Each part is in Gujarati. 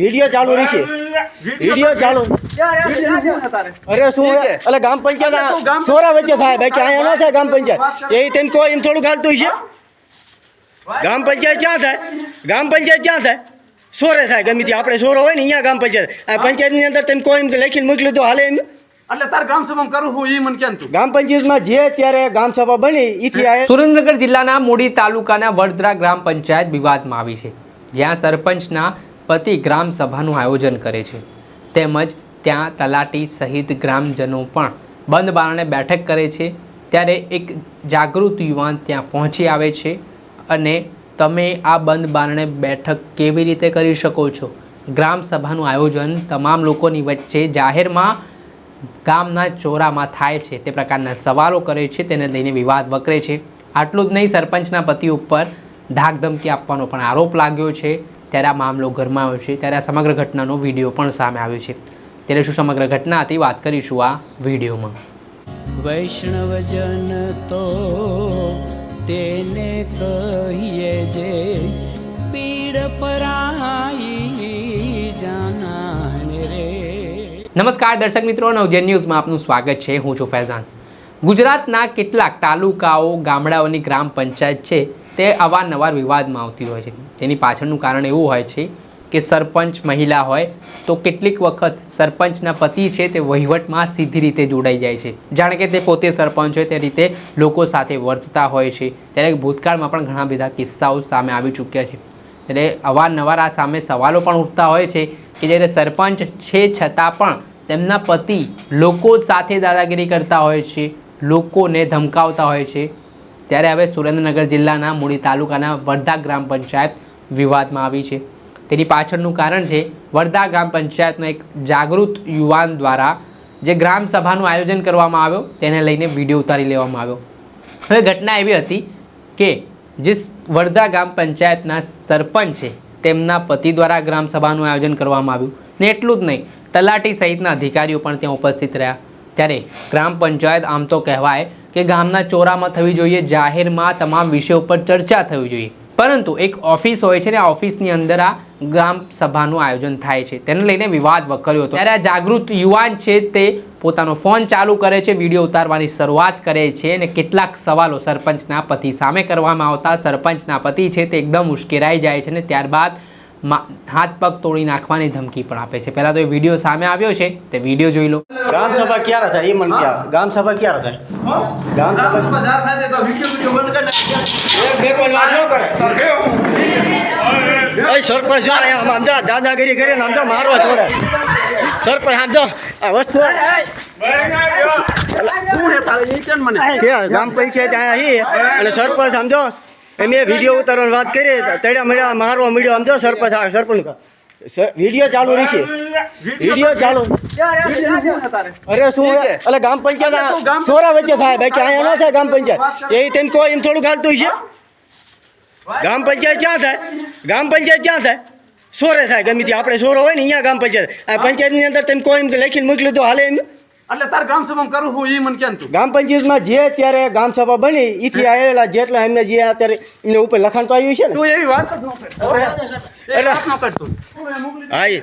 વીડિયો ચાલુ રહેશે વીડિયો ચાલુ અરે શું એટલે ગામ પંચાયત સોરા વચ્ચે થાય. બાકી અહીંયા ન થાય ગામ પંચાયત. એ તેમ કોઈ એમ થોડું હાલતું છે. ગામ પંચાયત ક્યાં થાય? ગામ પંચાયત ક્યાં થાય? સોરે થાય ગમે તે આપણે સોરો હોય ને અહીંયા ગામ પંચાયત. આ પંચાયતની અંદર તેમ કોઈ એમ લખીને મોકલ્યું તો હાલે એમ. એટલે તાર ગ્રામ સભામાં કરું હું ઈ મને કેમ તું? ગામ પંચાયતમાં જે ત્યારે ગામ સભા બની ઈથી આ સુરેન્દ્રનગર જિલ્લાના મૂડી તાલુકાના વડદરા ગ્રામ પંચાયત વિવાદમાં આવી છે જ્યાં સરપંચના પતિ ગ્રામ સભાનું આયોજન કરે છે. તેમજ ત્યાં તલાટી સહિત ગ્રામજનો પણ બંધ બારણે બેઠક કરે છે. ત્યારે એક જાગૃત યુવાન ત્યાં પહોંચી આવે છે અને તમે આ બંધ બારણે બેઠક કેવી રીતે કરી શકો છો? ગ્રામ સભાનું આયોજન તમામ લોકોની વચ્ચે જાહેરમાં ગામના ચોરામાં થાય છે. તે પ્રકારના સવાલો કરે છે. તેને લઈને વિવાદ વકરે છે. આટલું જ નહીં, સરપંચના પતિ ઉપર ધાકધમકી આપવાનો પણ આરોપ લાગ્યો છે. ત્યારે આ મામલો આવ્યો છે. ત્યારે આ સમગ્ર ઘટનાનો વીડિયો પણ સામે આવ્યો છે. ત્યારે શું સમગ્ર ઘટના હતી? વાત કરીશું આ વિડીયોમાં. વૈષ્ણવજન તો તેને કહીએ જે પીડ પરાઈ જાનાને રે. નમસ્કાર દર્શક મિત્રો નવજન ન્યૂઝમાં આપનું સ્વાગત છે. હું છું ફૈઝાન. ગુજરાતના કેટલાક તાલુકાઓ ગામડાઓની ગ્રામ પંચાયત છે. તે અવારનવાર વિવાદમાં આવતી હોય છે. તેની પાછળનું કારણ એવું હોય છે કે સરપંચ મહિલા હોય તો કેટલીક વખત સરપંચના પતિ છે તે વહીવટમાં સીધી રીતે જોડાઈ જાય છે. જાણે કે તે પોતે સરપંચ હોય તે રીતે લોકો સાથે વર્તતા હોય છે. ત્યારે ભૂતકાળમાં પણ ઘણા બધા કિસ્સાઓ સામે આવી ચૂક્યા છે. ત્યારે અવારનવાર આ સામે સવાલો પણ ઉઠતા હોય છે કે જ્યારે સરપંચ છે છતાં પણ તેમના પતિ લોકો સાથે દાદાગીરી કરતા હોય છે, લોકોને ધમકાવતા હોય છે ત્યારે હવે સુરેન્દ્રનગર જિલ્લાના મૂળી તાલુકાના વર્ધા ગ્રામ પંચાયત વિવાદમાં આવી છે. તેની પાછળનું કારણ છે વરધા ગ્રામ પંચાયતનો એક જાગૃત યુવાન દ્વારા જે ગ્રામ સભાનું આયોજન કરવામાં આવ્યો, તેને લઈને વીડિયો ઉતારી લેવામાં આવ્યો. હવે ઘટના એવી હતી કે જે વરધા ગ્રામ પંચાયતના સરપંચ છે, તેમના પતિ દ્વારા ગ્રામ સભાનું આયોજન કરવામાં આવ્યું. ને એટલું જ નહીં, તલાટી સહિતના અધિકારીઓ પણ ત્યાં ઉપસ્થિત રહ્યા. ત્યારે ગ્રામ પંચાયત આમ તો કહેવાય કે ગામના ચોરામાં થવી જોઈએ, જાહેરમાં તમામ વિષયો પર ચર્ચા થવી જોઈએ. પરંતુ એક ઓફિસ હોય છે ને, આ ઓફિસની અંદર આ ગ્રામ સભાનું આયોજન થાય છે. તેને લઈને વિવાદ વકર્યો હતો. ત્યારે આ જાગૃત યુવાન છે તે પોતાનો ફોન ચાલુ કરે છે, વીડિયો ઉતારવાની શરૂઆત કરે છે અને કેટલાક સવાલો સરપંચના પતિ સામે કરવામાં આવતા. સરપંચના પતિ છે તે એકદમ ઉશ્કેરાઈ જાય છે ને, ત્યારબાદ હાથ પગ તોડી નાખવાની ધમકી પણ આપે છે. પહેલાં તો એ વીડિયો સામે આવ્યો છે તે વીડિયો જોઈ લો. ગામ સભા ક્યારે થાય? એ મને ક્યાં ગામ સભા ક્યારે થાય? ગામ સભા થાય તો વીડિયો વીડિયો બંધ કરી નાખ. એક બે કોઈ વાત ન કરે. એ સરપંચ જો અહીંયા આમ જો દાદાગીરી કરીને મારવા જોડે. સરપંચ આમ જો આ વસ્તુ હું હે તારે ઈ કેમ મને? કે ગામ પંચાયત અહીંયા અને સરપંચ સમજો એમ એ વીડિયો ઉતારવાની વાત કરી તળ્યા મળ્યા મારવા મળ્યો આમ જો સરપંચ આ સરપંચ. વીડિયો ચાલુ રહેશે વીડિયો ચાલુ. વીડિયો તારે અરે શું? એટલે ગામ પંચાયત સોરા વચ્ચે થાય બાકી અહીંયા ન થાય ગામ પંચાયત. એ તેમ કોઈ એમ થોડું હાલતું છે. ગામ પંચાયત ક્યાં થાય? ગામ પંચાયત ક્યાં થાય? સોરે થાય ગમે તે આપણે સોરો હોય ને અહીંયા ગામ પંચાયત. આ પંચાયતની અંદર તેમ કોઈ એમ લખીને મોકલ્યું તો હાલે એમ. એટલે તાર ગ્રામ સભામાં કરું હું એ મને કેમ તું? ગ્રામ પંચાયતમાં જે ત્યારે ગ્રામ સભા બની એથી આવેલા જેટલા એમને જે અત્યારે એમને ઉપર લખાણ તો આવ્યું છે ને? તું એવી વાત જ ન કર. એ વાત ન કર. તું. હા એ.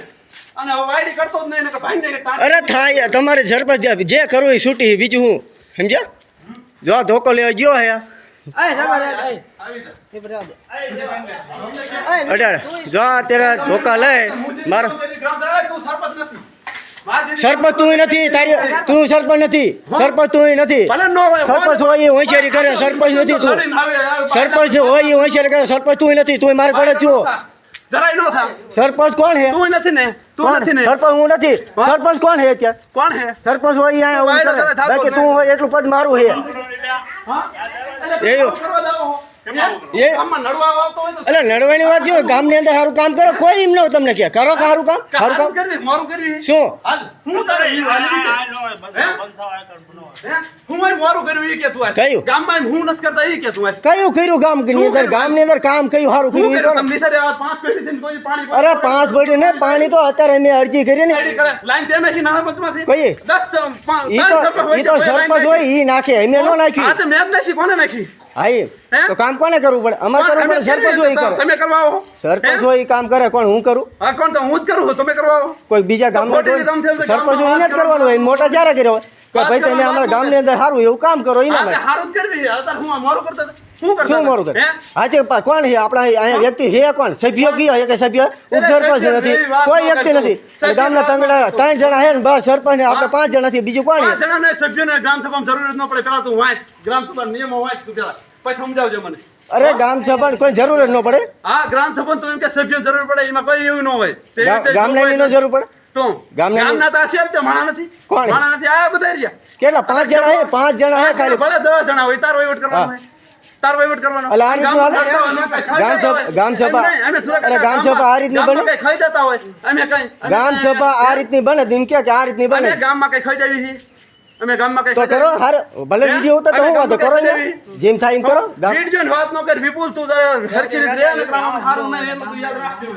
અને વાયડી કરતો જ નહીં કે ભાઈ અરે થાય તમારે સરપંચ જે કરવું એ છૂટી બીજું હું? સમજ્યા? જો ધોકો લેવા ગયો હે અઢાર જો. અત્યારે ધોકા લે મારો સરપંચ તું નથી તારી તું સરપંચ નથી. સરપંચ તું નથી. સરપંચ હોય એ હોશિયારી કરે સરપંચ નથી તું. સરપંચ હોય એ હોશિયારી કરે સરપંચ તું નથી તું મારે પડે થયો. જરાય ન થા. સરપંચ કોણ હે? તું નથી ને તું નથી ને. સરપંચ હું નથી. સરપંચ કોણ હે અત્યારે? કોણ હે? સરપંચ હોય અહીંયા વાયડો કરે, કરે. બાકી તું હોય એટલું પદ મારું હે. એ ગામમાં નડવા આવતો હોય તો એટલે લડવાની વાત જો ગામની અંદર સારું કામ કરો કોઈ એમ ન તમને કે કરો સારું કામ સારું કામ કરવી, કરવી. શું હું તારે ઈ હાલી દીધી. હે? હું મારે કર્યું ઈ કે તું કયું? ગામમાં હું નથી કરતા ઈ કે તું કયું કર્યું ગામની અંદર કર્યું? ગામની અંદર કામ કયું સારું કર્યું ઈ કર્યું? કરો. તમે નિસારે આ પાંચ પેઢી થઈને કોઈ પાણી અરે પાંચ પડ્યું ને પાણી તો અત્યારે મેં અરજી કરી ને કઈ? તો સરપંચ હોય ઈ નાખે અમે ન નાખ્યું મેં જ નાખી. કોને નાખી? હા? તો કામ કોને કરવું પડે? અમારે કરવું પડે? સરપંચ હોય કરે. તમે કરવા આવો. સરપંચ હોય કામ કરે કોણ હું કરું? હા કોણ તો હું જ કરું તમે કરવા આવો. કોઈ બીજા છે, સરપંચ હોય ગામમાં કરવાનું હોય મોટા જ્યારે કર્યો હોય? કે ભાઈ તમે અમારા ગામની અંદર સારું એવું કામ કરો એના હારું જ કરવી હું આ મારું કરતા. શું શું મારું કરે? તે કોણ છે? આપણા અહીંયા વ્યક્તિ છે કોણ? સભ્ય કયો? છે કે સભ્ય ઉપસરપંચ નથી કોઈ વ્યક્તિ નથી. ગામના તંગડા ત્રણ જણા છે ને બસ સરપંચ આપણે પાંચ જણા થી બીજું કોણ પાંચ છે જણાને ગ્રામ ગ્રામસભામાં જરૂર ન પડે. પેલા તું વાંચ. ગ્રામસભા નિયમો વાંચ તું પેલા પછી સમજાવજે મને. અરે ગામ સભા કોઈ જરૂર જ ન પડે? હા ગ્રામસભા તો એમ કે સભ્યો જરૂર પડે એમાં કોઈ એવું ન હોય. ગામના એની જરૂર પડે? તો? ગામના તો છે જ તે માણા નથી. કોણ? માણા નથી. આ બધા રહ્યા. કેટલા? પાંચ જણા છે? પાંચ જણા છે ખાલી ભલે દસ જણા હોય તારો વહીવટ કરવાનો હોય. તારો વહીવટ કરવાનો. અલા, આ રીતનું ગામ ગામ સભા- ગામ સભા- અમે ગામ સભા આ રીતની બને? ખાઈ જતા હોય. અમે કઈ ગામ સભા આ રીતની બને? એમ કે કે આ રીતની બને? ગામમાં કઈ ખાઈ જાવી છીએ. અમે ગામમાં કઈ તો કરો હાર ભલે હે? વીડિયો તો હું વાંધો કરો ને જેમ થાય એમ કરો. ગામ વિડીયોની વાત ન કર વિપુલ તું જરા હરખી રીતે રહે ને હારું નહીં એટલું તું યાદ રાખજો.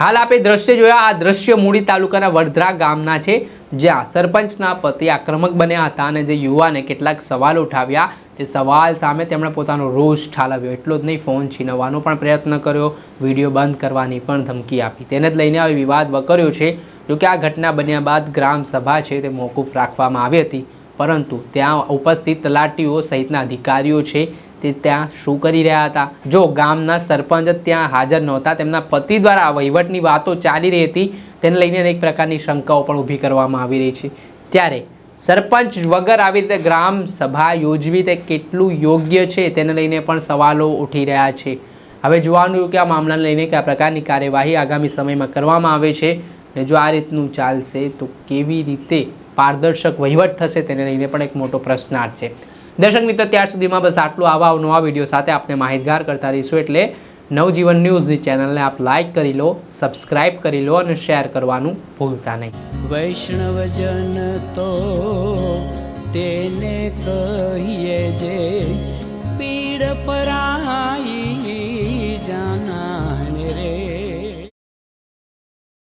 હાલ આપે દ્રશ્ય જોયા આ દ્રશ્ય મૂડી તાલુકાના વડધરા ગામના છે. જ્યાં સરપંચના પતિ આક્રમક બન્યા હતા અને જે યુવાને કેટલાક સવાલો ઉઠાવ્યા, તે સવાલ સામે તેમણે પોતાનો રોષ ઠાલવ્યો. એટલો જ નહીં, ફોન છીનવવાનો પણ પ્રયત્ન કર્યો. વીડિયો બંધ કરવાની પણ ધમકી આપી. તેને જ લઈને હવે વિવાદ વકર્યો છે. જોકે આ ઘટના બન્યા બાદ ગ્રામ સભા છે તે મોકૂફ રાખવામાં આવી હતી. પરંતુ ત્યાં ઉપસ્થિત તલાટીઓ સહિતના અધિકારીઓ છે તે ત્યાં શું કરી રહ્યા હતા? જો ગામના સરપંચ ત્યાં હાજર નહોતા, તેમના પતિ દ્વારા વહીવટની વાતો ચાલી રહી હતી તેને લઈને અનેક પ્રકારની શંકાઓ પણ ઊભી કરવામાં આવી રહી છે. ત્યારે સરપંચ વગર આવી રીતે ગ્રામ સભા યોજવી તે કેટલું યોગ્ય છે તેને લઈને પણ સવાલો ઉઠી રહ્યા છે. હવે જોવાનું કે આ મામલાને લઈને કયા પ્રકારની કાર્યવાહી આગામી સમયમાં કરવામાં આવે છે ને જો આ રીતનું ચાલશે તો કેવી રીતે પારદર્શક વહીવટ થશે તેને લઈને પણ એક મોટો પ્રશ્નાર્થ છે. દર્શક મિત્રો, ત્યાર સુધીમાં બસ આટલું. આવા નવા વીડિયો સાથે આપણે માહિતગાર કરતા રહીશું એટલે નવજીવન ન્યૂઝની ચેનલને આપ લાઇક કરી લો સબસ્ક્રાઈબ કરી લો અને શેર કરવાનું ભૂલતા નહીં. વૈષ્ણવજન તો તેને કહીએ જે પીડ પરાઈ